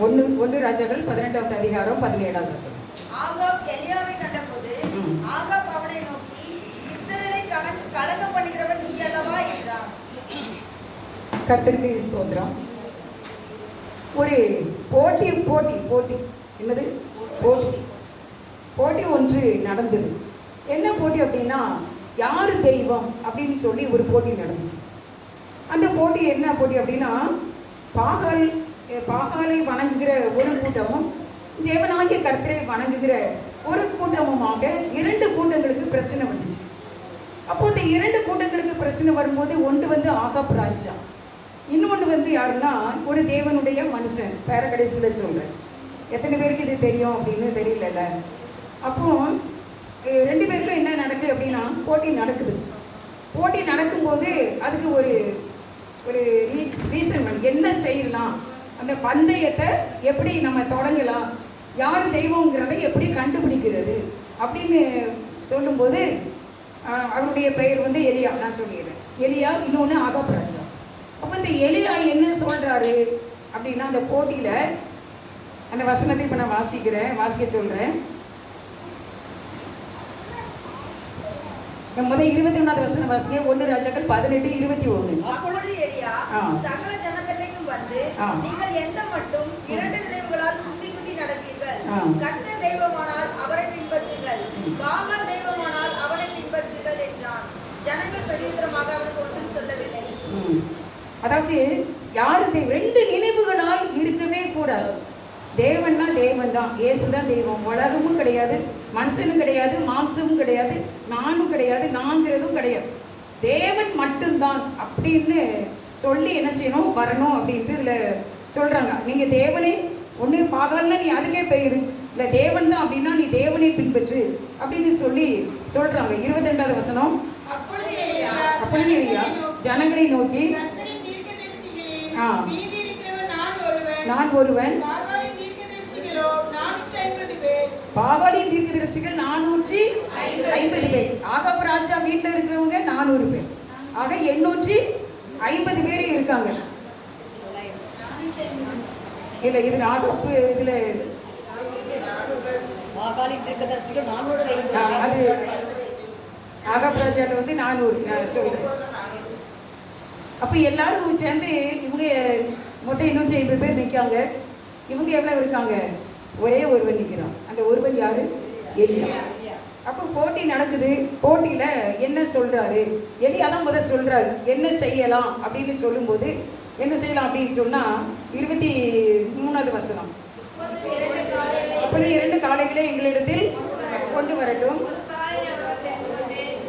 ஒன்று ஒன்று ராஜாக்கள் பதினெட்டாவது அதிகாரம் பதினேழாவது வசனம். ஆகாப் எலியாவை கண்டபோது. ஆகாப் அவனை நோக்கி இஸ்ரவேலை கலங்க கலங்க பண்ணுகிறவன் நீ அல்லவா? என்றான். கர்த்தருக்கு ஸ்தோத்திரம். ஒரு போட்டி போட்டி போட்டி. என்னது? போட்டி. போட்டி ஒன்று நடந்தது. என்ன போட்டி அப்படின்னா யார் தெய்வம்? அப்படின்னு சொல்லி ஒரு போட்டி நடந்துச்சு. அந்த போட்டி என்ன போட்டி அப்படின்னா பாகால் பாகாலை வணங்குகிற ஒரு கூட்டமும் தேவனாகிய கர்த்தரை வணங்குகிற ஒரு கூட்டமுமாக இரண்டு கூட்டங்களுக்கு பிரச்சனை வந்துச்சு. அப்போ இந்த இரண்டு கூட்டங்களுக்கு பிரச்சனை வரும்போது ஒன்று வந்து ஆகாப் ராஜா இன்னொன்று வந்து யாருன்னா ஒரு தேவனுடைய மனுஷன் பேர கடைசியில் சொல்கிறேன் எத்தனை பேருக்கு இது தெரியும் அப்படின்னு தெரியலல்ல. அப்போ ரெண்டு பேருக்கும் என்ன நடக்குது அப்படின்னா போட்டி நடக்குது. போட்டி நடக்கும்போது அதுக்கு ஒரு ஒரு ரீசன் என்ன செய்யலாம்? அந்த பந்தயத்தை எப்படி நம்ம தொடங்கலாம்? யார் தெய்வங்கிறதை எப்படி கண்டுபிடிக்கிறது? அப்படின்னு சொல்லும்போது அவருடைய பெயர் வந்து எலியா நான் சொல்லிடுறேன். எலியா இன்னொன்று ராஜா அப்போ இந்த எலியா என்ன சொல்கிறாரு அப்படின்னா அந்த போட்டியில் அந்த வசனத்தை இப்போ நான் வாசிக்கிறேன் வாசிக்க சொல்கிறேன் முதல் இருபத்தி ஒன்றாவது வசனம் வாசிக்க ஒன்று ராஜாக்கள் பதினெட்டு இருபத்தி ஒன்று அப்பொழுது எலியா. சகல ஜனத்தண்டைக்கும் வந்து. நீங்கள் எந்த மட்டும் இரண்டு தெய்வங்களால் குத்தி குத்தி நடப்பீர்கள் ஆ. கர்த்தர் தெய்வமானால் அவரை பின்பற்றுங்கள் ம். பாகால் தெய்வமானால் அவனை பின்பற்றுங்கள் என்றான் ஜனங்கள் பிரதியுத்தரமாக அவனுக்கு ஒன்றும் சொல்லவில்லை. அதாவது யாரு தெய்வம் ரெண்டு நினைவுகளால் இருக்கவே கூடாது தேவன்னா தேவன் தான் இயேசு தான் தெய்வம் உலகமும் கிடையாது மனுஷனும் கிடையாது மாம்சமும் கிடையாது நானும் கிடையாது நாங்கிறதும் கிடையாது தேவன் மட்டும்தான் அப்படின்னு சொல்லி என்ன செய்யணும் வரணும் அப்படின்ட்டு இதில் சொல்கிறாங்க நீங்கள் தேவனை ஒன்று பார்க்கலன்னா நீ அதுக்கே போயிரு. இல்லை தேவன் தான் அப்படின்னா நீ தேவனை பின்பற்று அப்படின்னு சொல்லி சொல்கிறாங்க இருபத்தி ரெண்டாவது வசனம். அப்பொழுது எலியா ஜனங்களை நோக்கி ஆ. நான் ஒருவன். பாகாலின் தீர்க்கதரிசிகளோ நானூற்று ஐம்பது பேர். பாகாலின் தீர்க்கதரிசிகள் நானூற்றி ஐம்பது பேர். ஆகாப் ராஜா வீட்டில் இருக்கிறவங்க நானூறு பேர். ஆக எண்ணூற்றி ஐம்பது பேர் இருக்காங்க. இல்லை இது ஆகாப் இதில் அது ஆகாப் ராஜாட்ட வந்து நானூறு நான் சொல்கிறேன் அப்போ எல்லாரும் சேர்ந்து இவங்க மொத்தம் எண்ணூற்றி ஐம்பது பேர் நிற்காங்க இவங்க எவ்வளோ இருக்காங்க? ஒரே ஒருவன் நிற்கிறான் அந்த ஒருவன் யாரு? எலியா. அப்போ போட்டி நடக்குது போட்டியில் என்ன சொல்கிறாரு எலியா தான் முதல் சொல்கிறாரு என்ன செய்யலாம்? அப்படின்னு சொல்லும்போது என்ன செய்யலாம்? அப்படின்னு சொன்னால் இருபத்தி மூணாவது வசனம். அப்பொழுது இரண்டு காளைகளை எங்களிடத்தில் கொண்டு வரட்டும்.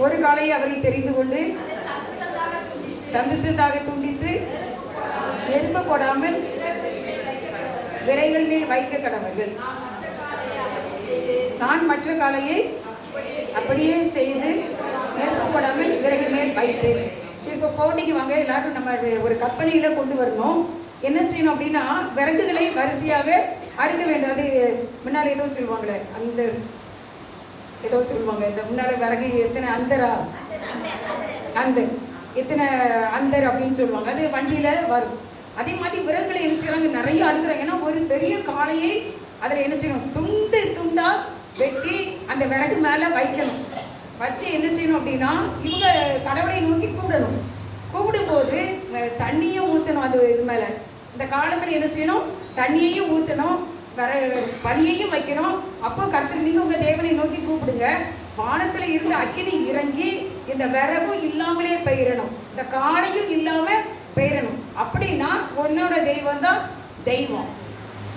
ஒரு காளையை அவர்கள் தெரிந்து கொண்டு சந்து துண்டித்து நெருப்பு போடாமல் விரைகள் மேல் வைக்க கடவர்கள். நான் மற்ற காளையை அப்படியே செய்து நெருப்பு போடாமல் விறகு மேல் வைப்பேன் சரி, இப்போ போட்டிக்கு வாங்க எல்லாரும் நம்ம ஒரு கற்பனையில் கொண்டு வரணும். என்ன செய்யணும் அப்படின்னா விறகுகளை வரிசையாக அடுக்க வேண்டும். அது முன்னால் ஏதோ சொல்லுவாங்களே அந்த ஏதோ சொல்லுவாங்க. இந்த முன்னால் விறகு எத்தனை அந்தரா? அந்த எத்தனை அந்தர் அப்படின்னு சொல்லுவாங்க. அது வண்டியில் வரும். அதே மாதிரி விறகுகளை என்ன செய்கிறாங்க நிறைய அடுக்கிறாங்க ஏன்னா ஒரு பெரிய காளையை அதில் என்ன செய்யணும்? துண்டு துண்டாக வெட்டி அந்த விறகு மேலே வைக்கணும். வச்சு என்ன செய்யணும் அப்படின்னா இவங்க கடவுளை நோக்கி கூப்பிடணும். கூப்பிடும்போது தண்ணியும் ஊற்றணும் அது இது மேலே. இந்த காலத்தில் என்ன செய்யணும்? தண்ணியையும் ஊற்றணும் வர பலியையும் வைக்கணும். அப்போ கருத்து நீங்கள் உங்கள் தேவனை நோக்கி கூப்பிடுங்க. வானத்தில் இருந்து அக்கினி இறங்கி இந்த விறகும் இல்லாமலே பெயரணும். இந்த காளையும் இல்லாமல் பெயரணும். அப்படின்னா உன்னோட தெய்வம் தான் தெய்வம்.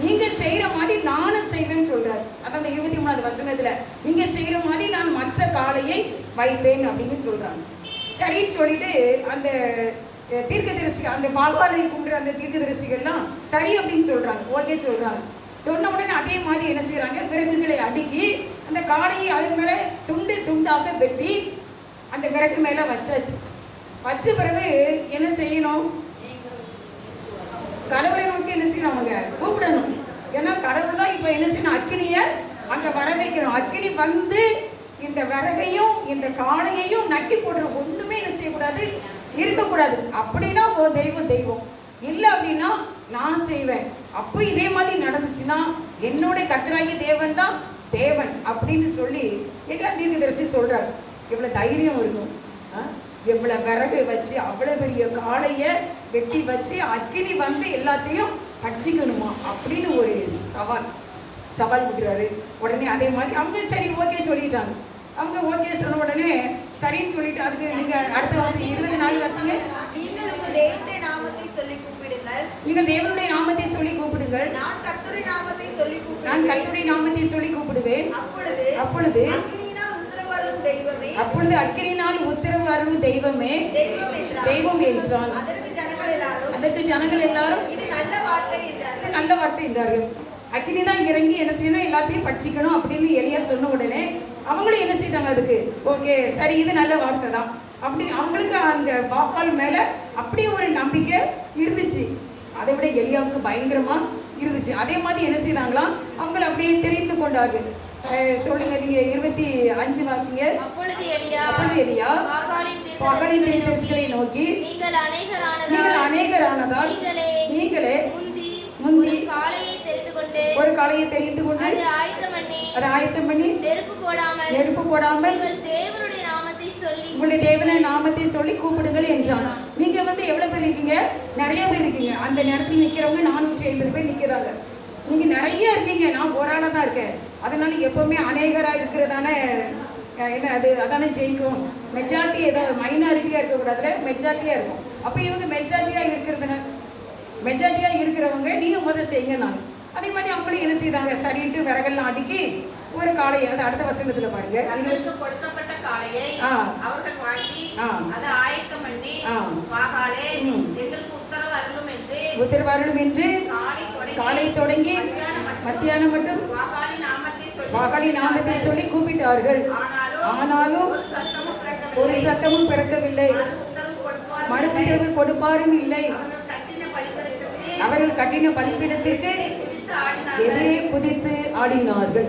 நீங்க செய்யற மாதிரி நானும் செய்வேன்னு சொல்றாரு. அதான் அந்த இருபத்தி மூணாவது வசனத்துல நீங்க செய்யற மாதிரி நான் மற்ற காளையை வைப்பேன் அப்படின்னு சொல்றாங்க. சரின்னு சொல்லிட்டு அந்த தீர்க்க தீர்க்கதரிசி அந்த பால்வாலை கும்பிடுற அந்த தீர்க்கதரிசிகள்லாம் சரி அப்படின்னு சொல்றாங்க. ஓகே சொல்றாங்க. சொன்ன உடனே அதே மாதிரி என்ன செய்யறாங்க விறகுகளை அடுக்கி அந்த காளையை அதன் மேல துண்டு துண்டாக வெட்டி அந்த விறகு மேல வச்சாச்சு. வச்ச பிறகு என்ன செய்யணும்? கடவுளை நோக்கி என்ன செய்யணும் அவங்க? கூப்பிடணும். ஏன்னா கடவுள் தான் இப்போ என்ன செய்யணும்? அக்கினியை அங்கே வர வைக்கணும். அக்கினி வந்து இந்த விறகையும் இந்த காளையையும் நக்கி போடணும் ஒன்றுமே என்ன செய்யக்கூடாது? இருக்கக்கூடாது. அப்படின்னா ஓ தெய்வம் தெய்வம். இல்லை அப்படின்னா நான் செய்வேன். அப்போ இதே மாதிரி நடந்துச்சுன்னா என்னுடைய கர்த்தராகிய தேவன் தான் தேவன் அப்படின்னு சொல்லி எங்க தீர்க்கதரிசி சொல்றாரு. எவ்வளோ தைரியம் இருக்கும். ஆ? விறகு வச்சு அவ்வளோ பெரிய காளையை வெட்டி வச்சு அக்கினி வந்து எல்லாத்தையும் பட்சிக்கணுமா அப்படின்னு ஒரு சவால். சவால் விடுறாரு. உடனே அதே மாதிரி அவங்க சரி ஓகே சொல்லிட்டாங்க. அவங்க ஓகே சொன்ன உடனே சரின்னு சொல்லிட்டு அதுக்கு நீங்க அடுத்த வருஷம் இருபது நாள் வச்சுங்க. நீங்கள் உங்கள் தேவனுடைய நாமத்தை சொல்லி கூப்பிடுங்கள். நீங்கள் தேவனுடைய நாமத்தை சொல்லி கூப்பிடுங்கள். நான் கர்த்தருடைய நாமத்தை சொல்லி நான் கூப்பிடுவேன். அப்பொழுது அப்பொழுது அப்பொழுது அக்கினினால் உத்தரவு அருள் தெய்வமே. தெய்வம் என்றான். அதற்கு ஜனங்கள் எல்லாரும் இது நல்ல வார்த்தை என்றார்கள். நல்ல வார்த்தை என்றார்கள். அக்கினி தான் இறங்கி என்ன செய்யணும்? எல்லாத்தையும் பட்சிக்கணும் அப்படின்னு எலியா சொன்ன உடனே அவங்களும் என்ன செய்யிட்டாங்க அதுக்கு? ஓகே சரி இது நல்ல வார்த்தை தான். அப்படி அவங்களுக்கு அந்த பாப்பால் மேல அப்படியே ஒரு நம்பிக்கை இருந்துச்சு. அதை விட எலியாவுக்கு பயங்கரமா இருந்துச்சு. அதே மாதிரி என்ன செய்தாங்களாம்? அவங்கள அப்படியே தெரிந்து கொண்டார்கள். சொல்லுங்க நீங்க இருபத்தி அஞ்சு வாசிங்க அப்பொழுது எலியா அப்பொழுது எலியா பாகாலின் தீர்க்கதரிசிகளை நோக்கி நீங்கள் அநேகரானதால் நீங்கள் அநேகரானதால் நீங்களே நீங்களே முந்தி முந்தி ஒரு காளையை தெரிந்து கொண்டு ஒரு காளையை தெரிந்து கொண்டு அது ஆயத்தம் பண்ணி அதை ஆயத்தம் பண்ணி நெருப்பு போடாமல் நெருப்பு போடாமல் உங்கள் தேவனுடைய நாமத்தை சொல்லி உங்களுடைய தேவன நாமத்தை சொல்லி கூப்பிடுங்கள் என்றான். நீங்க வந்து எவ்வளவு பேர் இருக்கீங்க? நிறைய பேர் இருக்கீங்க. அந்த நேரத்தில் நிக்கிறவங்க நானூற்றி ஐம்பது பேர் நிக்கிறாங்க. நீங்க நிறைய இருக்கீங்க. நான் ஒரு ஆளா தான் இருக்கேன். அதனால எப்பவுமே அநேகரா இருக்கிறதான என்ன அது அதானே ஜெயிக்கும் மெஜாரிட்டி ஏதோ மைனாரிட்டியா இருக்கக்கூடாதுல மெஜாரிட்டியா இருக்கும் அப்ப இவங்க மெஜாரிட்டியா இருக்கிறதுனால மெஜாரிட்டியா இருக்கிறவங்க நீங்க முதல் செய்யுங்க நான் அதே மாதிரி அவங்களும் என்ன செய்தாங்க சரின்ட்டு விறகெல்லாம் அடுக்கி ஒரு காளையை அது அடுத்த வசனத்துல பாருங்க இருபத்தி தங்களுக்கு கொடுக்கப்பட்ட காளையை. அவர்கள் வாங்கி. அதை ஆயத்தம் பண்ணி. வாகாலே. எங்களுக்கு உத்தரவு அருளும் என்று உத்தரவாருடும் என்று காலை தொடங்கி மத்தியானம் மட்டும் வாகாலி மகளின் நாமத்தை சொல்லி கூப்பிட்டார்கள். ஆனாலும் ஒரு சத்தமும் பிறக்கவில்லை. சத்தமும் மறு உத்தரவு கொடுப்பாரும் இல்லை. அவர்கள் கட்டின பலிப்பிடத்திற்கு கட்டின எதிரே குதித்து ஆடினார்கள்.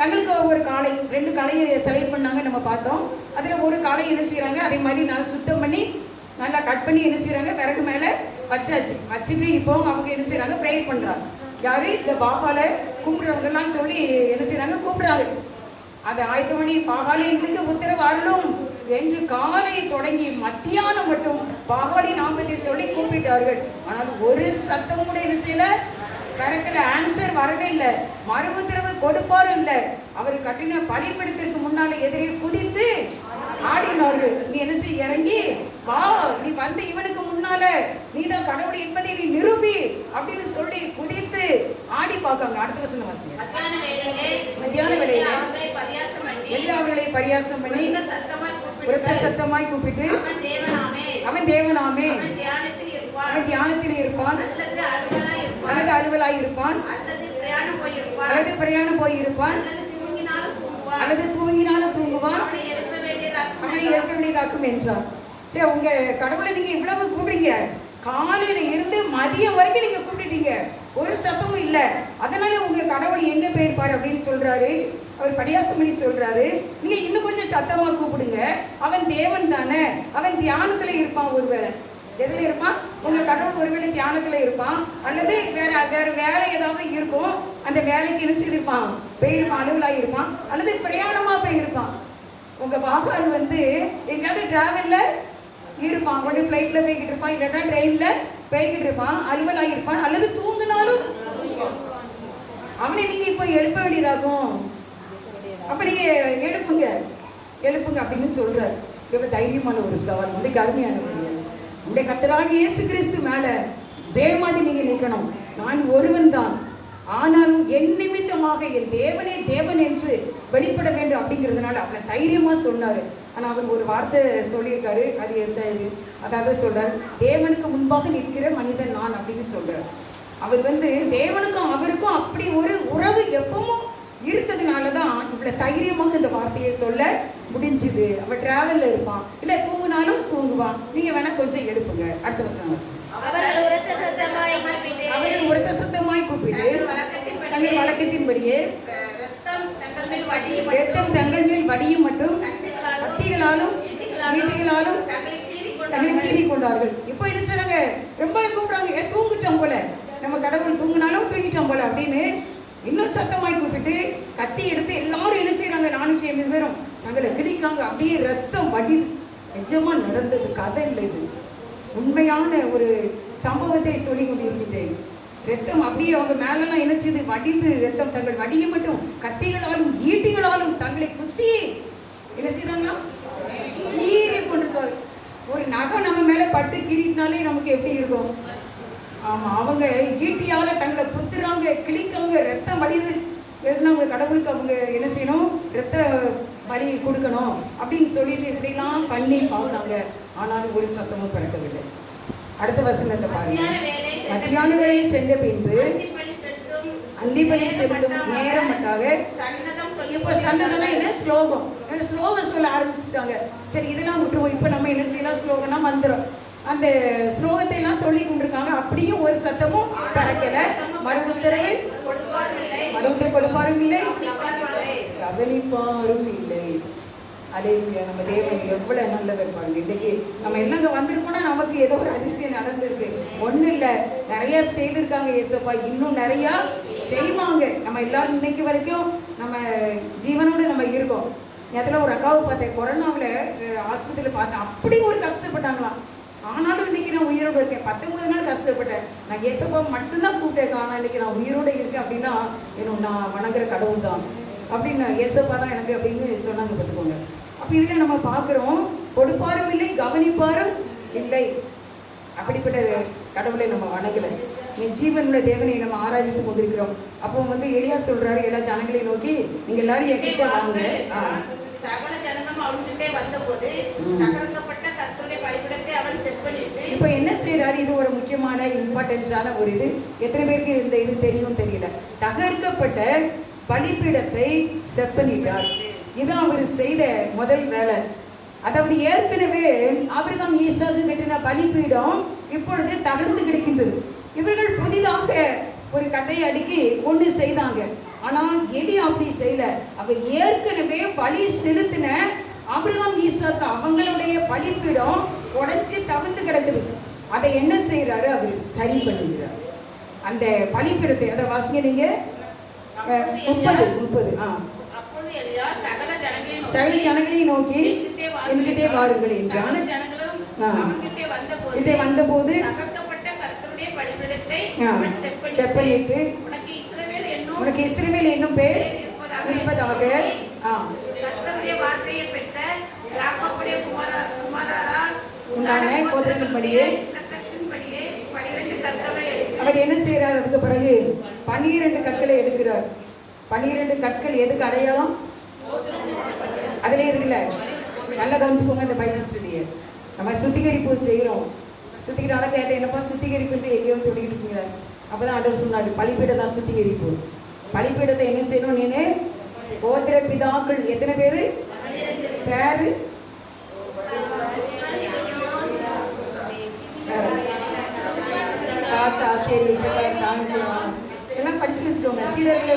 தங்களுக்கு ஒரு காளை ரெண்டு காலையை செலக்ட் பண்ணாங்க நம்ம பார்த்தோம். அதில் ஒரு காலை என்ன செய்கிறாங்க அதே மாதிரி நல்லா சுத்தம் பண்ணி நல்லா கட் பண்ணி என்ன செய்கிறாங்க விறகு மேலே வச்சாச்சு. வச்சுட்டு இப்போ அவங்க என்ன செய்கிறாங்க ப்ரேயர் பண்ணுறாங்க யாரு? இந்த பாகால கும்பிடுறவங்கலாம் சொல்லி என்ன செய்கிறாங்க கூப்பிடுறாங்க. அது ஆயத்த மணி பாகாலிங்களுக்கு உத்தரவு அருளும் என்று காலை தொடங்கி மத்தியானம் மட்டும் பாகாடி நாமத்தை சொல்லி கூப்பிட்டார்கள். ஆனால் ஒரு சத்தம் கூட என்ன செய்யல. கரெக்டில் ஆன்சர் வரவே இல்லை. மறு உத்தரவு கொடுப்பாரும் இல்லை. அவர் கட்டின பலிப்பிடத்திற்கு முன்னால் எதிரே குதித்து ஆடினார்கள். நீ என்ன செய்ய இறங்கி வா. நீ வந்து இவனுக்கு முன்னால நீதான் கடவுள் என்பதை நீ நிரூபி அப்படின்னு சொல்லி குதித்து ஆடி பார்க்காங்க. அடுத்த வசனம் வாசிங்க. மத்தியான வேளையிலே அவர்களை பரியாசம் பண்ணி உரத்த சத்தமாய் கூப்பிட்டு அவன் தேவனாமே. அவன் தியானத்தில் இருப்பான். அல்லது அலுவலாய் இருப்பான். அல்லது பிரயாணம் போயிருப்பான். அல்லது தூங்கினாலும் தூங்குவான். அப்படி தூங்கினாலும் தூங்குவான் வேண்டியதாக்கும் என்றார் சரி உங்க கடவுளை நீங்க இவ்வளவு கூப்பிடுங்க காலையில இருந்து மதியம் வரைக்கும் நீங்க கூப்பிட்டுட்டீங்க. ஒரு சத்தமும் இல்லை. அதனால உங்க கடவுள் எங்க போயிருப்பார் அப்படின்னு சொல்றாரு. அவர் படியாசமணி சொல்கிறாரு சொல்றாரு. நீங்க இன்னும் கொஞ்சம் சத்தமா கூப்பிடுங்க. அவன் தேவன் தானே. அவன் தியானத்துல இருப்பான் ஒருவேளை. எதுல இருப்பான்? உங்க கடவுள் ஒருவேளை தியானத்துல இருப்பான். அல்லது வேற வேற வேலை ஏதாவது இருக்கும். அந்த வேலைக்கு என்ன செய்திருப்பான்? போயிருப்பான் அலுவலாக இருப்பான். அல்லது பிரயாணமா போயிருப்பான். உங்க வாகனம் வந்து எங்கேயாவது டிராவல்ல இருப்பான். ஒன்று ஃப்ளைட்டில் போய்கிட்டு இருப்பான். இல்லைன்னா ட்ரெயினில் போய்கிட்டு இருப்பான். அலுவலாக இருப்பான் அல்லது தூங்கினாலும் அவனை நீங்க இப்போ எழுப்ப வேண்டியதாகும். அப்ப நீங்க எழுப்புங்க. எழுப்புங்க அப்படின்னு சொல்றாரு. எவ்வளவு தைரியமான ஒரு சவால். வந்து கருமையான ஒரு உடைய கத்தராக இயேசு கிறிஸ்து மேல தேவமாதி நீங்க நிற்கணும் நான் ஒருவன் தான். ஆனாலும் என் நிமித்தமாக என் தேவனே தேவன் என்று வெளிப்பட வேண்டும் அப்படிங்கிறதுனால அவளை தைரியமா சொன்னாரு. ஆனா அவர் ஒரு வார்த்தை சொல்லியிருக்காரு. அது எந்த இது? அதாவது சொல்றாரு தேவனுக்கு முன்பாக நிற்கிற மனிதன் நான் அப்படின்னு சொல்றாரு. அவர் வந்து தேவனுக்கும் அவருக்கும் அப்படி ஒரு உறவு எப்பவும் இருந்ததுனால தான் இவ்வளோ தைரியமாக இந்த வார்த்தையை சொல்ல முடிஞ்சுது. அவன் டிராவலில் இருப்பான். இல்லை தூங்குனாலும் தூங்குவான். நீங்கள் வேணா கொஞ்சம் எடுப்புங்க அடுத்த வசனம் அவர்கள் உரத்த சத்தமாய் கூப்பிட்டு தங்கள் வழக்கத்தின்படியே ரத்தம் தங்கள் மேல் வடியும் மட்டும் கத்திகளாலும் ஈட்டிகளாலும் தங்களை கீறி கொண்டார்கள் இப்போ என்ன செய்றாங்க? ரொம்ப கூப்பிடுறாங்க ஏ தூங்கிட்டோம் போல. நம்ம கடவுள் தூங்கினாலும் தூங்கிட்டோம் போல அப்படின்னு இன்னும் சத்தமாய் கூப்பிட்டு கத்தி எடுத்து எல்லாரும் என்ன செய்றாங்க? நானூற்றி ஐம்பது பேரும் தங்களை கிடிக்காங்க அப்படியே ரத்தம் வடிது நிஜமா நடந்தது கதை இல்லை இது. உண்மையான ஒரு சம்பவத்தை சொல்லி கொண்டிருக்கின்றேன். ரத்தம் அப்படியே அவங்க மேலெல்லாம் என்ன செய்து வடிந்து ரத்தம் தங்கள் வடிய மட்டும் கத்திகளாலும் ஈட்டிகளாலும் தங்களை குத்தி என்ன செய்தாங்களா? கீறி கொண்டிருக்காரு ஒரு நகை நம்ம மேல பட்டு கீறிட்டினாலே நமக்கு எப்படி இருக்கும்? ஆமா அவங்க ஈட்டியால தங்களை குத்துறாங்க கிழிக்காங்க ரத்தம் வடிது எதுனா அவங்க கடவுளுக்கு அவங்க என்ன செய்யணும்? ரத்த பலி கொடுக்கணும் அப்படின்னு சொல்லிட்டு இப்படிலாம் பண்ணி பார்த்தாங்க ஆனாலும் ஒரு சத்தமும் பிறக்கவில்லை. அடுத்த வசனத்தை பாருங்க. மத்தியான வேளை சென்ற பின்பு அந்திப்பலி செலுத்தும் அந்திப்பலி செலுத்தும் நேரம் மட்டாக சன்னதம் சொல்லி இப்போ சண்டதெல்லாம் என்ன? ஸ்லோகம். ஸ்லோகம் சொல்ல ஆரம்பிச்சிட்டாங்க. சரி இதெல்லாம் விட்டுருவோம். இப்போ நம்ம என்ன செய்யலாம்? ஸ்லோகம்னா மந்திரம். அந்த ஸ்லோகத்தை எல்லாம் சொல்லி கொண்டிருக்காங்க. அப்படியும் ஒரு சத்தமும் பறக்கல. கொடுப்பாரில்லை மறுத்து கொடுப்பாரும் இல்லை. கவனிப்பாரும் இல்லை. அலையிலுயா நம்ம தேவன் எவ்வளோ நல்லவர் பாருங்க. இன்றைக்கி நம்ம என்னங்க வந்திருக்கோம்னா நமக்கு ஏதோ ஒரு அதிசயம் நடந்திருக்கு. ஒன்றும் இல்லை. நிறையா செய்திருக்காங்க ஏசப்பா இன்னும் நிறையா செய்வாங்க. நம்ம எல்லாரும் இன்னைக்கு வரைக்கும் நம்ம ஜீவனோட நம்ம இருக்கோம். நேரத்தில் ஒரு அக்காவை பார்த்தேன். கொரோனாவில் ஆஸ்பத்திரியில் பார்த்தேன். அப்படி ஒரு கஷ்டப்பட்டாங்களாம். ஆனாலும் இன்னைக்கு நான் உயிரோடு இருக்கேன். பத்தொன்பது நாள் கஷ்டப்பட்டேன். நான் ஏசப்பா மட்டும்தான் கூப்பிட்டேன். ஆனால் இன்னைக்கு நான் உயிரோடு இருக்கேன் அப்படின்னா என்ன நான் வணங்குற கடவுள் தான் அப்படின்னு ஏசப்பா தான் எனக்கு அப்படின்னு சொன்னாங்க பார்த்துக்கோங்க. அப்போ இதில் நம்ம பார்க்குறோம் கொடுப்பாரும் இல்லை கவனிப்பாரும் இல்லை. அப்படிப்பட்ட கடவுளை நம்ம வணங்கலை. நீ ஜீவனுடைய தேவனை நம்ம ஆராதித்து கொண்டிருக்கிறோம். அப்போ வந்து எளியா சொல்றாரு எல்லா ஜனங்களையும் நோக்கி நீங்க எல்லாரும் என் கிட்ட வாங்க. சகல ஜனங்களும் அவன்கிட்டே வந்தபோது. தகர்க்கப்பட்ட கர்த்தருடைய பலிபீடத்தை அவன் செப்பனிட்டு இப்போ என்ன செய்றாரு? இது ஒரு முக்கியமான இம்பார்ட்டன்டான ஒரு இது. எத்தனை பேருக்கு இந்த இது தெரியும் தெரியல. தகர்க்கப்பட்ட பலிப்பீடத்தை செப்பனிட்டார். இதான் அவர் செய்த முதல் வேலை. அதாவது ஏற்கனவே ஆபிரகாம் ஈசாக்கு கட்டின பலிப்பீடம் இப்பொழுது தகர்ந்து கிடக்கின்றது. இவர்கள் புதிதாக ஒரு கட்டையை அடுக்கி ஒன்று செய்தாங்க. ஆனால் எலி அப்படி செய்யல. அவர் ஏற்கனவே பலி செலுத்தின ஆபிரகாம் ஈசாக்கு அவங்களுடைய பலிப்பீடம் உடைச்சி தவிர்த்து கிடக்குது. அதை என்ன செய்கிறாரு அவர் சரி பண்ணுகிறார் அந்த பலிப்பீடத்தை அதை வாசிங்க நீங்கள் முப்பது முப்பது ஆ. சகல ஜனங்களையும் நோக்கி என்கிட்டே வாருங்கள் என்றான். வந்தபோது கிட்டே செப்பனிட்டு உனக்கு இஸ்ரவேல் என்னும் பேர் இருப்பதாக உண்டான கற்களை எடுத்து அவர் என்ன செய்றார்? அதுக்கு பிறகு பன்னிரண்டு கற்களை எடுக்கிறார். பன்னிரண்டு கற்கள் எதுக்கு அடையாளம்? அதுல இருக்குல்ல. நல்லா கவனிச்சுக்கோங்க இந்த பைபிள் ஸ்டடியை. நம்ம சுத்திகரிப்பு செய்கிறோம் சுத்திகரிப்பு கேட்டேன் என்னப்பா சுத்திகரிப்புன்ட்டு எங்கேயோ சொல்லிட்டு அப்போ அப்பதான் ஆண்டவர் சொன்னாரு பலிப்பீடம் தான் சுத்திகரிப்பு. பழிப்பீடத்தை என்ன செய்யணும் நீனு? கோத்திர பிதாக்கள் எத்தனை பேரு? பேரு? தாத்தா சரி இசைக்கார் தாங்க எல்லாம் படிச்சு வச்சுக்கோங்க. சீடர்களை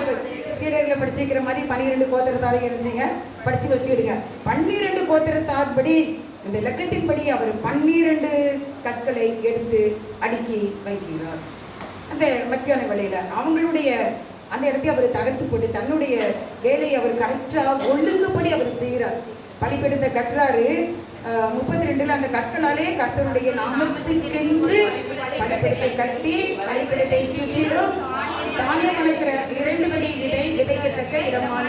சீடர்களை படிச்சு வைக்கிற மாதிரி பன்னிரெண்டு கோத்திரத்தாரையும் என்ன செய்யுங்க? படிச்சு வச்சுக்கிடுங்க. பன்னிரெண்டு கோத்திரத்தார் படி இந்த இலக்கத்தின்படி அவர் பன்னிரெண்டு கற்களை எடுத்து அடுக்கி வைக்கிறார். அந்த மத்தியான வேளையில அவங்களுடைய அந்த இடத்தை அவர் தகர்த்து போட்டு தன்னுடைய வேலையை அவர் கரெக்டாக ஒழுங்குபடி அவர் செய்கிறார். பழிப்பெடுத்த கற்றாரு முப்பத்தி ரெண்டுல அந்த கற்களாலே கர்த்தருடைய நாமத்துக்கென்று பலிப்பெடுத்தை கட்டி பழிப்பெடுத்தை சுற்றிலும் தானியம் வளர்க்கிற இரண்டு படி விதை விதைக்கத்தக்க இடமான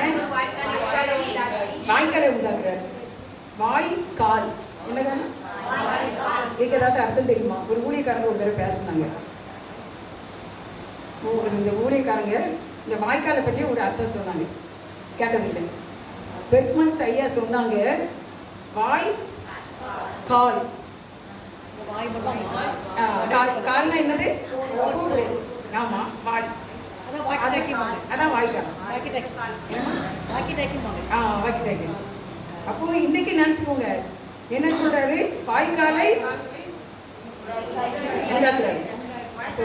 வாய்க்காலை உண்டாக்குறார். வாய்க்கால். என்னங்க இதுக்கு ஏதாவது அர்த்தம் தெரியுமா? ஒரு ஊழியக்காரங்க ஒரு தடவை பேசினாங்க. ஓ, இந்த ஊழியக்காரங்க இந்த வாய்க்காலை பற்றி ஒரு அர்த்தம் சொன்னாங்க. கேட்டதில்லை. பெர்க்மன்ஸ் ஐயா சொன்னாங்க வாய் கால். வாய் கால் கால்னா என்னது? கூப்பிடு ஆமா வாய். அதான் வாய்க்கால் வாக்கி டாக்கி வாக்கி ஆ வாக்கிட்டாங்க அப்போ இன்னைக்கு நினச்சிக்கோங்க என்ன சொல்றாரு வாய்க்காலை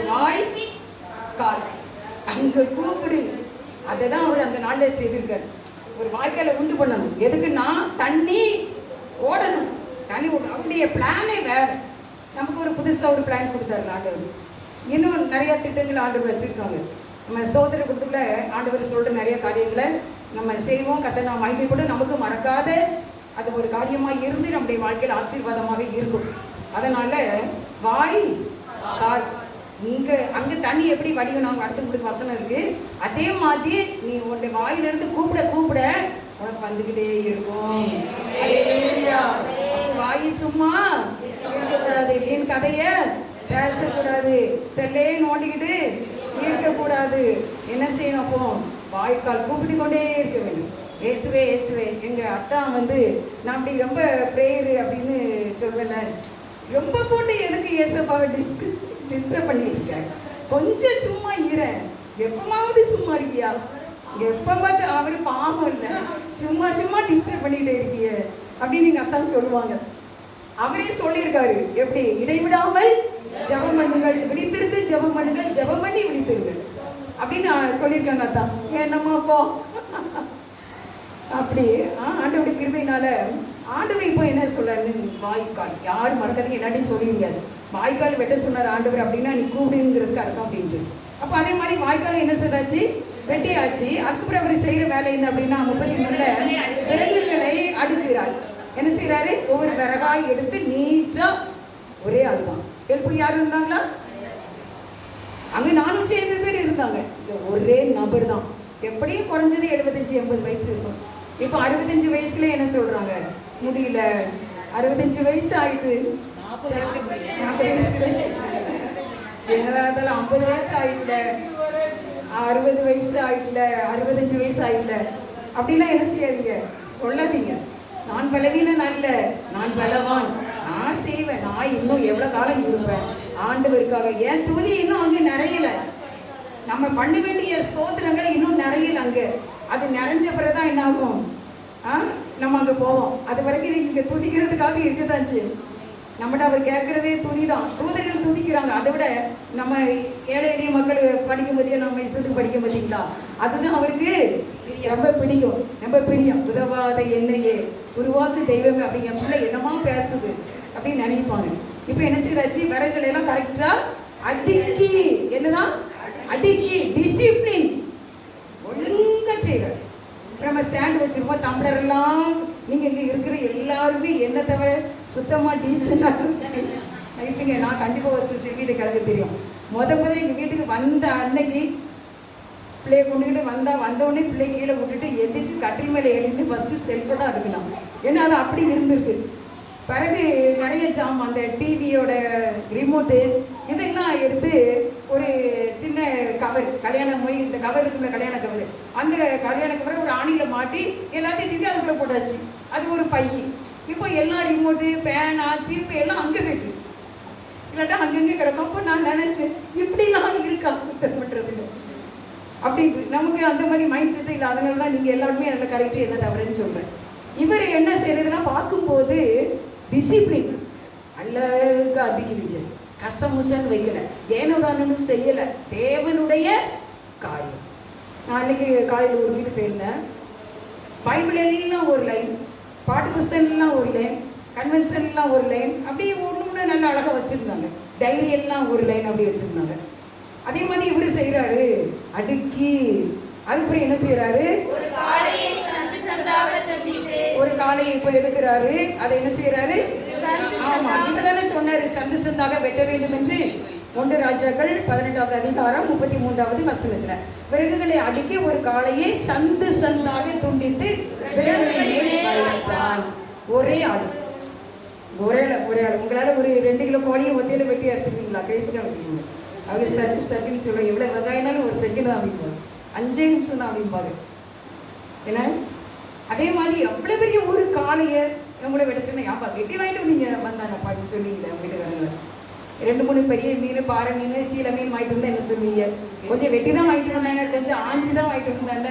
வாய் கால் அங்க கூப்பிடு அதை தான் அவர் அந்த நாளில் செய்திருக்காரு ஒரு வாய்க்காலை உண்டு பண்ணணும் எதுக்குன்னா தண்ணி ஓடணும் தண்ணி ஓடணும் அவருடைய பிளானே வேற நமக்கு ஒரு புதுசாக ஒரு பிளான் கொடுத்தாரு ஆண்டவர் இன்னும் நிறைய திட்டங்கள் ஆண்டவர் வச்சிருக்காங்க நம்ம ஸ்தோத்திர கொடுத்துல ஆண்டவர் சொல்கிற நிறைய காரியங்களை நம்ம செய்வோம். கத்தை நாம் மகிமை கூட நமக்கு மறக்காத அது ஒரு காரியமாக இருந்து நம்முடைய வாழ்க்கையில் ஆசீர்வாதமாக இருக்கும். அதனால வாய் கால். இங்கே அங்கே தண்ணி எப்படி வடிக்கணும் அடுத்து உங்களுக்கு வசனம் இருக்குது அதே மாதிரி நீ உன்னுடைய வாயிலிருந்து கூப்பிட கூப்பிட உனக்கு வந்துக்கிட்டே இருக்கும். வாய் சும்மா இருக்கக்கூடாது. வீண் கதையை பேசக்கூடாது. செல்லே நோண்டிக்கிட்டு இருக்கக்கூடாது. என்ன செய்யணும் அப்போ? வாய்க்கால் கூப்பிட்டு கொண்டே இருக்க வேண்டும். இயேசுவே இயேசுவே எங்கள் அத்தா வந்து நான் அப்படி ரொம்ப ப்ரேயரு அப்படின்னு சொல்வேன்ல. ரொம்ப போட்டு எதுக்கு ஏசப்பாவை டிஸ்க் டிஸ்டர்ப் பண்ணி கொஞ்சம் சும்மா ஈரன் எப்பமாவது சும்மா இருக்கியா? எப்போ பார்த்து அவர் பாவம் இல்லை. சும்மா சும்மா டிஸ்டர்ப் பண்ணிகிட்டே இருக்கிய அப்படின்னு எங்கள் அத்தான் சொல்லுவாங்க. அவரே சொல்லியிருக்காரு. எப்படி? இடைவிடாமல் ஜெபம் பண்ணுங்கள் விழித்திருந்து ஜெபம் பண்ணுங்கள் பண்ணி விழித்திருங்கள் அப்படின்னு சொல்லியிருக்காங்க தான் என்னம்மா போ அப்படி ஆ, ஆண்டவருடைய கிருபையினால ஆண்டவர் இப்போ என்ன சொல்றாரு வாய்க்கால் யார் மறக்கிறதுக்கு எல்லாத்தையும் சொல்லிடுங்க வாய்க்கால் வெட்ட சொன்னார் ஆண்டவர் அப்படின்னா நீ கூப்பிடுங்கிறதுக்கு அர்த்தம் அப்படின்ட்டு. அப்போ அதே மாதிரி வாய்க்கால் என்ன செய்தாச்சு? வெட்டியாச்சு. அதுக்கப்புறம் அவர் செய்கிற வேலை என்ன அப்படின்னா முப்பத்தி மூணுல விலங்குகளை அடுக்குகிறார் என்ன செய்கிறாரு ஒவ்வொரு விறகாய் எடுத்து நீட்டாக ஒரே ஆள்தான். ஹெல்ப் யார் இருந்தாங்களா? அங்கே நானூற்றி ஐம்பது பேர் இருந்தாங்க. இந்த ஒரே நபர் தான். எப்படியும் குறைஞ்சது எழுபத்தஞ்சு எண்பது வயசு இருக்கும். இப்போ அறுபத்தஞ்சு வயசுல என்ன சொல்கிறாங்க முடியல. அறுபத்தஞ்சு வயசு ஆயிட்டு. நாற்பது வயசுல. என்னதான் இருந்தாலும் ஐம்பது வயசு ஆயிட்டுல. அறுபது வயசு ஆயிட்டுல. அறுபத்தஞ்சு வயசு ஆயிட்டுல. அப்படின்னா என்ன செய்யாதீங்க. சொல்லாதீங்க. நான் பலவீனன் அல்ல. நான் பலவான். நான் செய்வேன் நான் இன்னும் எவ்வளோ காலம் இருப்பேன்? ஆண்டவருக்காக. என் துதி இன்னும் அங்கே நிறையல. நம்ம பண்ண வேண்டிய ஸ்தோத்திரங்கள் இன்னும் நிறையல அங்கே. அது நிறைஞ்ச பிறகு தான் என்ன ஆகும்? ஆ? நம்ம அங்கே போவோம். அது வரைக்கும் இங்கே துதிக்கிறதுக்காக இருக்கதான் செய்யும் நம்மகிட்ட அவர் கேட்குறதே துதி தான் தூதர்கள் துதிக்கிறாங்க. அதை விட நம்ம ஏழை எளிய மக்கள் படிக்கும் போதே நம்ம இஷ்டத்துக்கு படிக்க மதியங்களா அதுதான் அவருக்கு ரொம்ப பிடிக்கும். ரொம்ப பிரியம். உதவாத என்னையே. உருவாக்கு தெய்வமே. அப்படி என் பிள்ளை என்னமா பேசுது. அப்படின்னு நினைப்பாங்க இப்போ என்ன செய்தாச்சு விறகுகளை எல்லாம் கரெக்டாக அடுக்கி என்னதான்? அடுக்கி டிசிப்ளின் ஒழுங்க செய்கிறார் நம்ம ஸ்டாண்ட் வச்சிருப்போம். டம்ளர் எல்லாம் நீங்க இங்க இருக்கிற எல்லாருமே என்ன தவிர சுத்தமா டீசெண்டாக வைப்பீங்க நான் கண்டிப்பா வச்சு வீடு கிளம்ப தெரியும். முத முத எங்க வீட்டுக்கு வந்த அன்னைக்கு பிள்ளைய கொண்டுக்கிட்டு வந்தா வந்தவொடனே பிள்ளை கீழே விட்டுட்டு எந்திரிச்சு கட்டில் மேலே ஏறிட்டு ஃபர்ஸ்ட் செல்ஃபை தான் எடுக்கலாம் ஏன்னா அது அப்படி இருந்திருக்கு. பிறகு நிறைய ஜாம் அந்த டிவியோட ரிமோட்டு இதெல்லாம் எடுத்து ஒரு சின்ன கவர் கல்யாண மொய் இந்த கவர் இருக்குல்ல கல்யாண கவர் அந்த கல்யாண கவரை ஒரு ஆணியில் மாட்டி எல்லாத்தையும் தூக்கி அதுக்குள்ளே போட்டாச்சு. அது ஒரு பையன் இப்போ எல்லா ரிமோட்டு ஃபேன் ஆச்சு இப்போ எல்லாம் அங்கே போயிட்டு இல்லாட்டா அங்கங்கே கிடக்கும். அப்போ நான் நினச்சேன் இப்படிலாம் இருக்கா சுத்தம் பண்ணுறதுன்னு அப்படி நமக்கு அந்த மாதிரி மைண்ட் செட் இல்லை அதனால தான் நீங்கள் எல்லாருமே அதில் கரெக்டு என்ன தவறுன்னு சொல்கிறேன் இவர் என்ன செய்யறதுன்னா பார்க்கும்போது டிசிப்ளின் அழகா அடிக்கிறீங்க கசமுசன்னு வைக்கல. ஏனோதானு செய்யலை. தேவனுடைய காரியம். நான் அன்னைக்கு காலையில் ஒரு வீடு போயிருந்தேன். பைபிள் எல்லாம் ஒரு லைன். பாட்டு புஸ்தகம் எல்லாம் ஒரு லைன். கன்வென்ஷன் எல்லாம் ஒரு லைன். அப்படியே ஒன்று ஒன்று நல்லா அழகாக வச்சுருந்தாங்க. டைரி எல்லாம் ஒரு லைன் அப்படி வச்சுருந்தாங்க. அதே மாதிரி இவர் செய்கிறாரு அடுக்கி. அதுக்கப்புறம் என்ன செய்கிறாரு ஒரு காளையை இப்போ எடுக்கிறாரு. அதை என்ன செய்கிறாரு சந்து ஆமா இதுதானே சொன்னாரு சந்து சந்தாக வெட்ட வேண்டும் என்று ஒன்று ராஜாக்கள் பதினெட்டாவது அதிகாரம் முப்பத்தி மூன்றாவது வசனத்துல. விறகுகளை அடுக்கி ஒரு காளையை சந்து சந்தாக துண்டித்து வைத்தான். ஒரே ஆள். ஒரே ஒரே ஆள். உங்களால ஒரு ரெண்டு கிலோ கோழியை ஒத்தையில வெட்டி எடுத்துருவீங்களா கிரேசிக்காக வெட்டிருவீங்க அவங்க சர்க்கு சர்க்குன்னு சொல்லுவாங்க. எவ்வளோ வெங்காயம்னாலும் ஒரு செகண்ட் தான் அப்படிம்பாங்க அஞ்சே நிமிஷம் தான் அப்படிம்பாங்க என்ன? அதே மாதிரி எவ்வளோ பெரிய ஒரு காளையை உங்களை வெட்ட சொன்னா யாப்பா வெட்டி வாங்கிட்டு வந்தீங்க வந்தானப்பா அப்படின்னு சொல்லுவீங்களே உங்க வீட்டுக்காரங்க ரெண்டு மூணு பெரிய மீன் பாறை மீன் சீலை மீன் வாங்கிட்டு வந்தா என்ன சொல்லுவீங்க? கொஞ்சம் வெட்டி தான் வாங்கிட்டு வந்தாங்க கொஞ்சம் ஆஞ்சி தான் வாங்கிட்டு வந்தாங்க.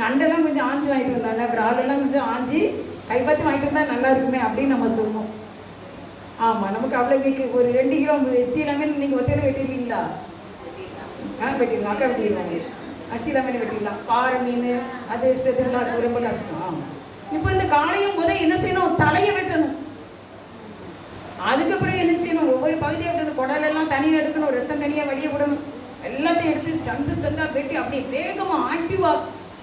நண்டெல்லாம் கொஞ்சம் ஆஞ்சி வாங்கிட்டு வந்தாங்க விராலெல்லாம் கொஞ்சம் ஆஞ்சி கைப்பற்றி வாங்கிட்டு வந்தா நல்லா இருக்குமே அப்படின்னு நம்ம சொல்லுவோம். ஆமாம் நமக்கு அவ்வளோ வீக்கு ஒரு ரெண்டு கிலோ சீலை மீன் நீங்கள் ஒத்தையில வெட்டிடுவீங்களா ஆ வெட்டிடலாம். அக்கா வெட்டிடுவாங்க அரிசியில மீன் வெட்டிடலாம். பாறை மீன் அது செதுலாம் ரொம்ப கஷ்டம். இப்போ இந்த காளையும் முத என்ன செய்யணும்? தலையை வெட்டணும். அதுக்கப்புறம் என்ன செய்யணும்? ஒவ்வொரு பகுதியை விடணும் குடலெல்லாம் தனியாக எடுக்கணும். ரத்தம் தனியாக வடிய விடணும். எல்லாத்தையும் எடுத்து சந்து சந்தா வெட்டி அப்படியே வேகமாக ஆக்டிவா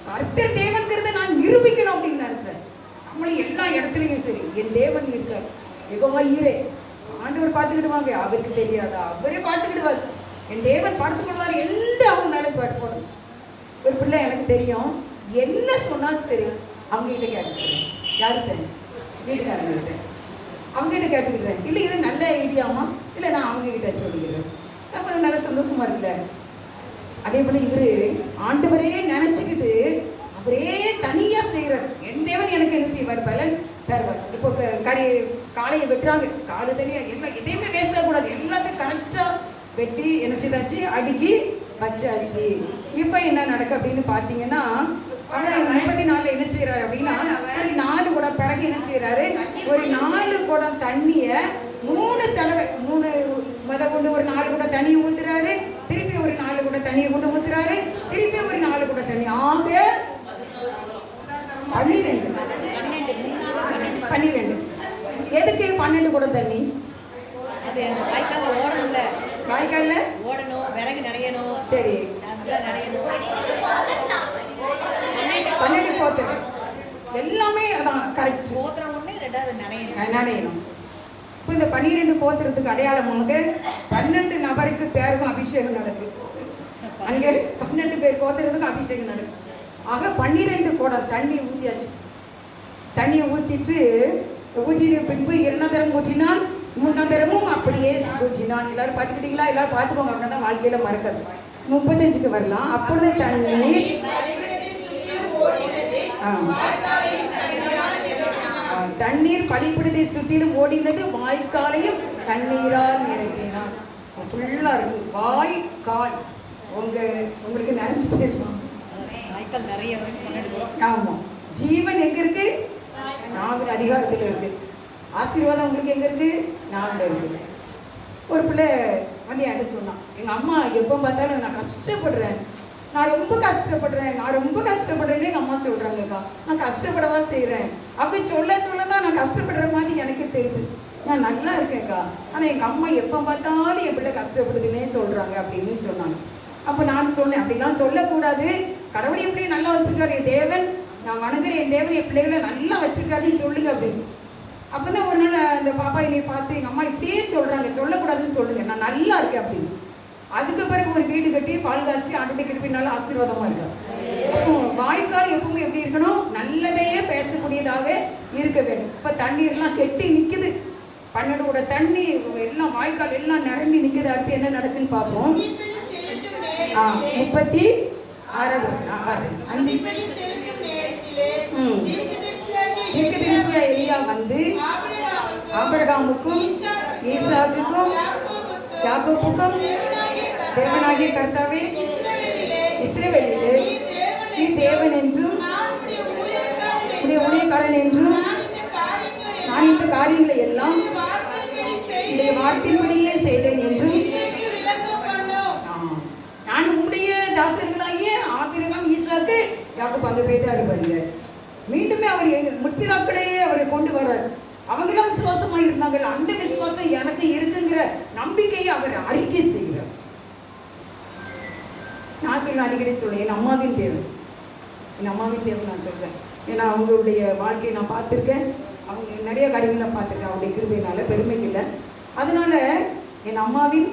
கர்த்தர் தேவன்கிறத நான் நிரூபிக்கணும் அப்படின்னு நினைச்சேன். நம்மளும் எல்லா இடத்துலையும் சரி என் தேவன் இருக்கார். எகோவா ஈரே. ஆண்டவர் பார்த்துக்கிடுவாங்க. அவருக்கு தெரியாதா? அவரே பார்த்துக்கிடுவார். என் தேவன் பார்த்துக்கொள்வார். என்று அவங்க மேலே பாட்டு போடணும் ஒரு பிள்ளை எனக்கு தெரியும். என்ன சொன்னாலும் சரி அவங்க கிட்ட கேட்டுக்கிறேன். யார்கிட்ட வீட்டுக்காரங்கள்ட்ட அவங்க கிட்ட. கேட்டுக்கிறேன். இல்லை இது நல்ல ஐடியாமா இல்லை நான் அவங்ககிட்ட சொல்லிக்கிறேன். அப்போ நல்ல சந்தோஷமா இருக்குல்ல? அதே போல் இவர் ஆண்டவரே நினச்சிக்கிட்டு அவரே தனியாக செய்கிறார் என் தேவன் எனக்கு என்ன செய்வார் பலன் தருவார். இப்போ கறி காளையை வெட்டுறாங்க. காடு தனியாக எல்லாம் எதையுமே வேஸ்ட் ஆகக்கூடாது. எல்லாத்தையும் கரெக்டாக வெட்டி என்ன செய்தாச்சு? அடுக்கி வச்சாச்சு. இப்போ என்ன நடக்கு அப்படின்னு பார்த்தீங்கன்னா அவர் முப்பத்தி நாலு என்ன செய்கிறாரு அப்படின்னா ஒரு நாலு குடம் பிறகு என்ன செய்கிறாரு ஒரு நாலு குடம் தண்ணியை மூணு தடவை மூணு முத கொண்டு ஒரு நாலு குடம் தண்ணியை ஊற்றுறாரு திருப்பி ஒரு நாலு குடம் தண்ணியை கொண்டு ஊத்துறாரு திருப்பி ஒரு நாலு குடம் தண்ணி. ஆக பன்னிரெண்டு. பன்னிரெண்டு. எதுக்கு பன்னெண்டு குடம் தண்ணி? அது அந்த வாய்க்கால்ல ஓடல வாய்க்கால்ல? ஓடணும் விறகு நடையணும் சரி. பன்னெண்டு போத்துறேன் எல்லாமே அதான் கரெக்ட் கோத்திரம் ஒண்ணு ரெண்டாவது நடையணும் நினையணும். இப்போ இந்த பன்னிரெண்டு கோத்திரத்துக்கு அடையாளமாக பன்னெண்டு நபருக்கு பேருக்கும் அபிஷேகம் நடக்குது அங்கே பன்னெண்டு பேர் கோத்திரத்துக்கும் அபிஷேகம் நடக்குது ஆக பன்னிரெண்டு குடம் தண்ணி ஊற்றியாச்சு தண்ணியை ஊற்றிட்டு ஊற்றின பின்பு இரண்டாம் தரம் ஊற்றினான் மூணாம் தரமும் அப்படியே ஊற்றினான் எல்லாரும் பார்த்துக்கிட்டீங்களா? எல்லாரும் பார்த்துக்கோங்க அப்படின்னா தான் வாழ்க்கையில் மறக்காது முப்பத்தஞ்சுக்கு வரலாம். அப்பொழுது தண்ணி தண்ணீர் பலிப்பிடத்தை சுற்றிலும் ஓடினது வாய்க்காலையும் தண்ணீரால் நிரப்பினான் ஃபுல்லாக இருக்கு வாய்க்கால். உங்க உங்களுக்கு நிறைஞ்சிட்டே இருக்கும் வாய்க்கால் நிறைய ஆமாம் ஜீவன் எங்க இருக்கு? நாவில் அதிகாரத்தில் இருக்கு. ஆசீர்வாதம் உங்களுக்கு எங்கே இருக்குது நாவில் இருக்குது ஒரு பிள்ளை வந்து என்கிட்ட சொன்னான். எங்கள் அம்மா எப்போ பார்த்தாலும் நான் கஷ்டப்படுறேன். நான் ரொம்ப கஷ்டப்படுறேன். நான் ரொம்ப கஷ்டப்படுறேன்னு எங்கள் அம்மா சொல்கிறாங்கக்கா நான் கஷ்டப்படவா செய்கிறேன் அப்படி சொல்ல சொல்ல தான் நான் கஷ்டப்படுற மாதிரி எனக்கு தெரியுது. நான் நல்லா இருக்கேன்க்கா. ஆனால் எங்கள் அம்மா எப்போ பார்த்தாலும் என் பிள்ளை கஷ்டப்படுதுன்னே சொல்கிறாங்க அப்படின்னு சொன்னாங்க. அப்போ நான் சொன்னேன் அப்படிலாம் சொல்லக்கூடாது. கடவுளை எப்படி நல்லா வச்சுருக்காரு? என் தேவன் நான் வணங்குறேன். என் தேவன் என் பிள்ளைகளை நல்லா வச்சுருக்காருன்னு சொல்லுங்க அப்படின்னு. அப்போ தான் ஒரு நாள் அந்த பாப்பா என்னை பார்த்து எங்கள் அம்மா இப்படியே சொல்கிறாங்க சொல்லக்கூடாதுன்னு சொல்லுங்க. நான் நல்லா இருக்கேன் அப்படின்னு. அதுக்கு பிறகு ஒரு வீடு கட்டி பால் காய்ச்சி ஆண்டுடைய கிருப்பினால ஆசீர்வாதமாக இருக்கா? அப்போ வாய்க்கால் எப்பவுமே எப்படி இருக்கணும்? நல்லதையே பேசக்கூடியதாக இருக்க வேண்டும். இப்போ தண்ணீர்லாம் கெட்டி நிற்குது பன்னெண்டு கூட தண்ணி எல்லாம் வாய்க்கால் எல்லாம் நிரம்பி நிற்குது அடுத்து என்ன நடக்குன்னு பார்ப்போம். ஆ முப்பத்தி ஆறாவது வருஷம் ஆ வாசி அந்தி. ம். தீர்க்கதரிசியாகிய தீர்க்கதரிசியா எலியா வந்து ஆபரகாமுக்கும் ஆபிரகாமுக்கும் ஈசாக்குக்கும் யாக்கோப்புக்கும் தேவனாகிய கர்த்தாவே இஸ்ரவேலிலே நீ தேவன் என்றும் உடைய ஊழியக்காரன் என்றும் அவர் எங்கள் முற்பிதாக்களையே அவரை கொண்டு வர்றார். அவங்களாம் விசுவாசமா இருந்தாங்க அந்த விசுவாசம் எனக்கு இருக்குங்கிற நம்பிக்கையை அவர் அறிக்கை செய்கிறார். நான் சொல்ல அடிக்கடி சொல்லுவேன் என் அம்மாவின் தேவன் என் அம்மாவின் தேவை நான் சொல்றேன். ஏன்னா அவங்களுடைய வாழ்க்கையை நான் பார்த்துருக்கேன். அவங்க நிறைய காரியங்களை பார்த்துருக்கேன். அவருடைய கிருபையினால பெருமைக்கு இல்லை அதனால என் அம்மாவின்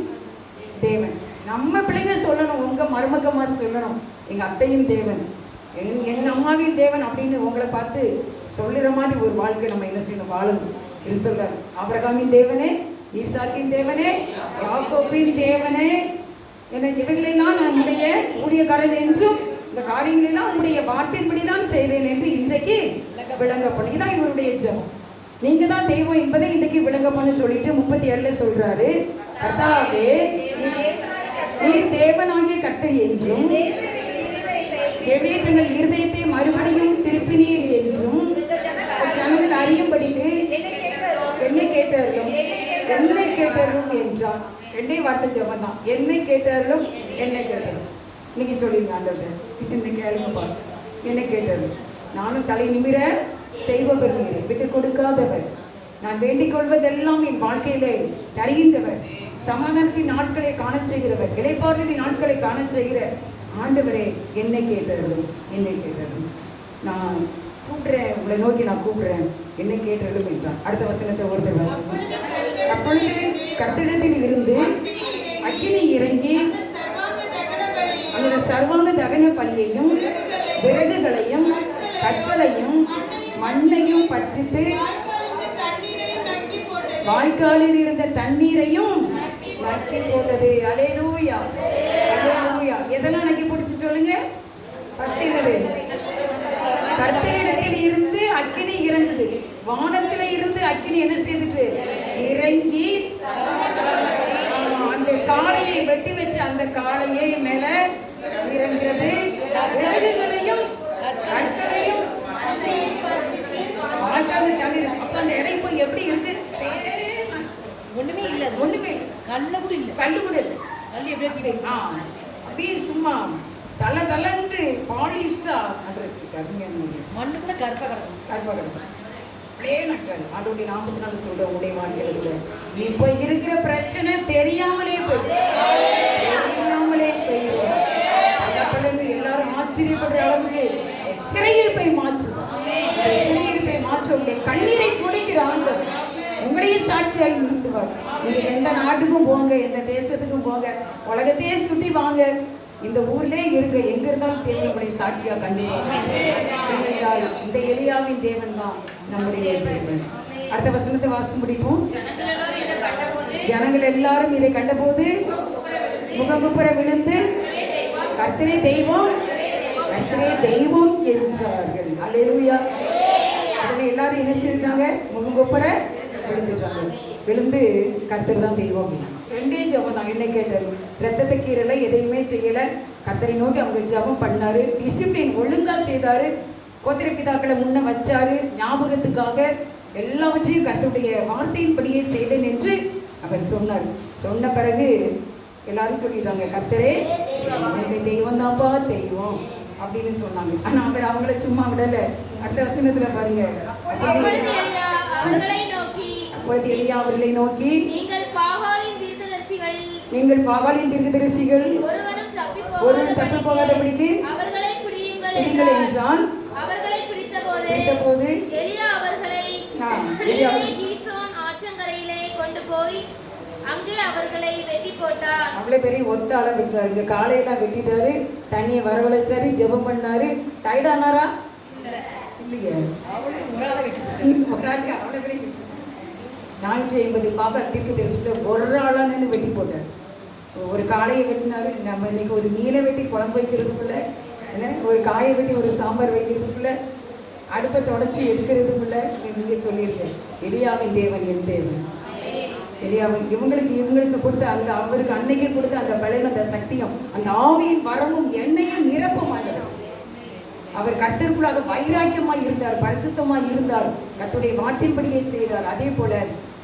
தேவன். நம்ம பிள்ளைங்க சொல்லணும் உங்க மருமக மாதிரி சொல்லணும். எங்க அத்தையின் தேவன். என் என் அம்மாவின் தேவன் அப்படின்னு உங்களை பார்த்து சொல்லுற மாதிரி ஒரு வாழ்க்கை நம்ம என்ன செய்யணும்? வாழணும். என்று சொல்றாரு ஆபிரகாமின் தேவனே ஈசாக்கின் தேவனே யாக்கோப்பின் தேவனே என இவைகளெல்லாம் நான் உடைய ஊழியக்காரன் என்றும் இந்த காரியங்களெல்லாம் உடைய வார்த்தையின்படி தான் செய்தேன் என்று இன்றைக்கு விளங்க பண்ணி. இதான் இவருடைய ஜபம் நீங்க தான் தெய்வம் என்பதை இன்றைக்கு விளங்க பண்ணு சொல்லிட்டு முப்பத்தி ஏழுல சொல்றாரு. கர்த்தாவே நீ தேவனாகிய கர்த்தர் என்றும் எவ்வளவு தங்கள் இருதயத்தை மறுபடியும் திருப்பினீர் என்றும் ஜனங்கள் அறியும்படிக்கு என்னை கேட்டார்களும் என்னை கேட்டார்களும் என்றான். ரெண்டே வார்த்தை ஜபம் தான் என்னை கேட்டார்களும் என்னை கேட்டாலும் இன்னைக்கு சொல்லிருங்க ஆண்டவர்கிட்ட என்னை கேளுங்கப்பா என்னை கேட்டார்கள். நானும் தலை நிமிர செய்வவர் நீரை. விட்டு கொடுக்காதவர். நான் வேண்டிக் கொள்வதெல்லாம் என் வாழ்க்கையிலே தருகின்றவர். சமாதானத்தின் நாட்களை காண செய்கிறவர். இளைப்பாறுதலின் நாட்களை காண செய்கிற ஆண்டவரே என்னை கேட்டருளும் என்னை கேட்டருளும். நான் கூப்பிடுறேன் உங்களை நோக்கி நான் கூப்பிடுறேன் என்னை கேட்டருளும் என்றான் அடுத்த வசனத்தை ஒருத்தர் வாசிக்கும் அப்பொழுது கட்டிடத்தில் இருந்து அக்கினி இறங்கி அந்த சர்வாங்க தகன பலியையும் விறகுகளையும் கற்களையும் மண்ணையும் பட்சித்து வாய்க்காலில் இருந்த தண்ணீரையும் நக்கி போட்டது. Hallelujah hallelujah. எதெல்லாம் நக்கி ஃபர்ஸ்ட் என்னது கர்த்தரிடத்தில் இருந்து அக்கினி இறங்குது. வானத்துல இருந்து அக்கினி என்ன செய்துட்டு? இறங்கி அந்த காளையை வெட்டி வச்ச அந்த காளையை மேல இறங்குறது. விறகுகளையும் கற்களையும் அப்ப அந்த இடம் இப்போ எப்படி இருக்கு? ஒண்ணுமே இல்ல. ஒண்ணுமே இல்லை. கல்ல கூட இல்ல. கல்லு கூட இல்லை. கல் எப்படி எப்படி ஆ, அப்படியே சும்மா தல தலன்ட்டு பாலிஷா அது வச்சிருக்காருங்க மண்ணு கூட கருப்பா கிடக்கும். கர்ப்பகரம் அப்படியே நட்டாரு ஆண்டோடைய நாமத்தினால சொல்றேன் உடைய வாழ்க்கையில இப்போ இருக்கிற பிரச்சனை தெரியாமலே தெரியாமலே போயிடும். எல்லாரும் ஆச்சரியப்படுற அளவுக்கு சிறையில் போய் மாற்று இந்த சிறையில் போய் மாற்ற உடைய கண்ணீரை துடைக்கிற ஆண்டவர் உங்களையும் சாட்சியாகி நிறுத்துவார். நீங்க எந்த நாட்டுக்கும் போங்க எந்த தேசத்துக்கும் போங்க. உலகத்தையே சுற்றி வாங்க. இந்த ஊர்லே இருங்க. எங்க இருந்தாலும் தேவை உங்களை சாட்சியா கண்டிப்பாக இந்த எலியாவின் தேவன் தான் நம்முடைய தேவன். அடுத்த வசனத்தை வாசித்து முடிப்போம். ஜனங்கள் எல்லாரும் இதை கண்டபோது முகமுப்புற விழுந்து கர்த்தரே தெய்வம் கர்த்தரே தெய்வம் என்றார்கள். அல்லேலூயா. அதில் எல்லாரும் என்ன செஞ்சிருக்காங்க முகமுப்புற விழுந்துட்டாங்க. விழுந்து கர்த்தர் தான் தெய்வம். அப்படின்னா. ரெண்டே ஜெபம் தான். என்ன கேட்டாரு. ரத்தத்தை கீரல எதையுமே செய்யல. கர்த்தரை நோக்கி அவங்க ஜெபம் பண்ணாரு. டிசிப்ளின் ஒழுங்கா செய்தாரு. கோத்திர பிதாக்களை முன்ன வச்சாரு. ஞாபகத்துக்காக எல்லாவற்றையும் கர்த்தருடைய வார்த்தையின்படியே செய்தேன் என்று அவர் சொன்னார். சொன்ன பிறகு எல்லாரும் சொல்லிட்டாங்க கர்த்தரே உங்களுடைய தெய்வம் தான்ப்பா தெய்வம். அப்படின்னு சொன்னாங்க. ஆனா அவர் அவங்கள சும்மா விடல. அடுத்த வசனத்துல பாருங்க. அப்பொழுது எலியா அவர்களை நோக்கி நீங்கள் நீங்கள் பாகாலின் தீர்க்கதரிசிகள் ஒருவனும் தப்பி ஒருவன் தப்பி போகாதபடிக்கு பிடிங்கள் என்றார். என்றால் அவர்களை பிடித்தபோது பிடித்தபோது எலியா அவர்களை கீசோன் ஆற்றங்கரையிலே கொண்டு போய் அங்கே அவர்களை வெட்டி போட்டார். அவ்வளோ பெரிய ஒத்த ஆளை விட்டாரு இங்க காலையெல்லாம் வெட்டிட்டாரு. தண்ணியை வரவழைச்சாரு ஜெபம் பண்ணாரு. டயர்டானாரா இல்லையே. அவளும் ஒரு ஆளை விட்டு ஒரு ஆளுக்கு அவ்வளோ பெரிய. நானூற்றி ஐம்பது பாப்பா தீர்க்க தரிசனத்தில் ஒரு ஆளானு வெட்டி போட்டார். ஒரு காளையை வெட்டினாரு நம்ம இன்னைக்கு ஒரு மீனை வெட்டி குழம்பு வைக்கிறதுக்குள்ள என்ன ஒரு காயை வெட்டி ஒரு சாம்பார் வைக்கிறதுக்குள்ள அடுப்பை தொடச்சி எடுக்கிறதுக்குள்ள நீங்கள் சொல்லியிருக்கேன். எலியாவின் தேவன் என் தேவன். எலியாவின் இவங்களுக்கு இவங்களுக்கு கொடுத்த அந்த அவருக்கு அன்னைக்கு கொடுத்த அந்த பலன் அந்த சக்தியும் அந்த ஆவியின் வரமும் என்னையும் நிரப்ப மாட்டவர் அவர் கர்த்தருக்குள்ளாக வைராக்கியமாய் இருந்தார் பரிசுத்தமாய் இருந்தார். கர்த்தருடைய வார்த்தையின்படியே செய்தார். அதே போல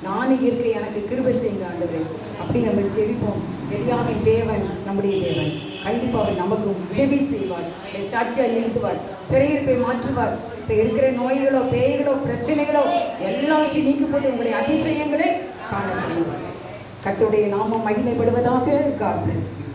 நானும் இருக்க எனக்கு கிருபை செய்யுங்க ஆண்டவரே. அப்படி நம்ம செவிப்போம் தெரியாமல் தேவன் நம்முடைய தேவன். கண்டிப்பாக அவர் நமக்கு உதவி செய்வார். சாட்சியாக சாட்சியா நிறுத்துவார். சிறையிருப்பை மாற்றுவார். இருக்கிற நோய்களோ பேய்களோ பிரச்சனைகளோ எல்லாவற்றையும் நீக்கி போட்டு உங்களுடைய அதிசயங்களே காண முடியும் கர்த்தருடைய நாமம் மகிமைப்படுவதாக காட் பிளஸ் யூ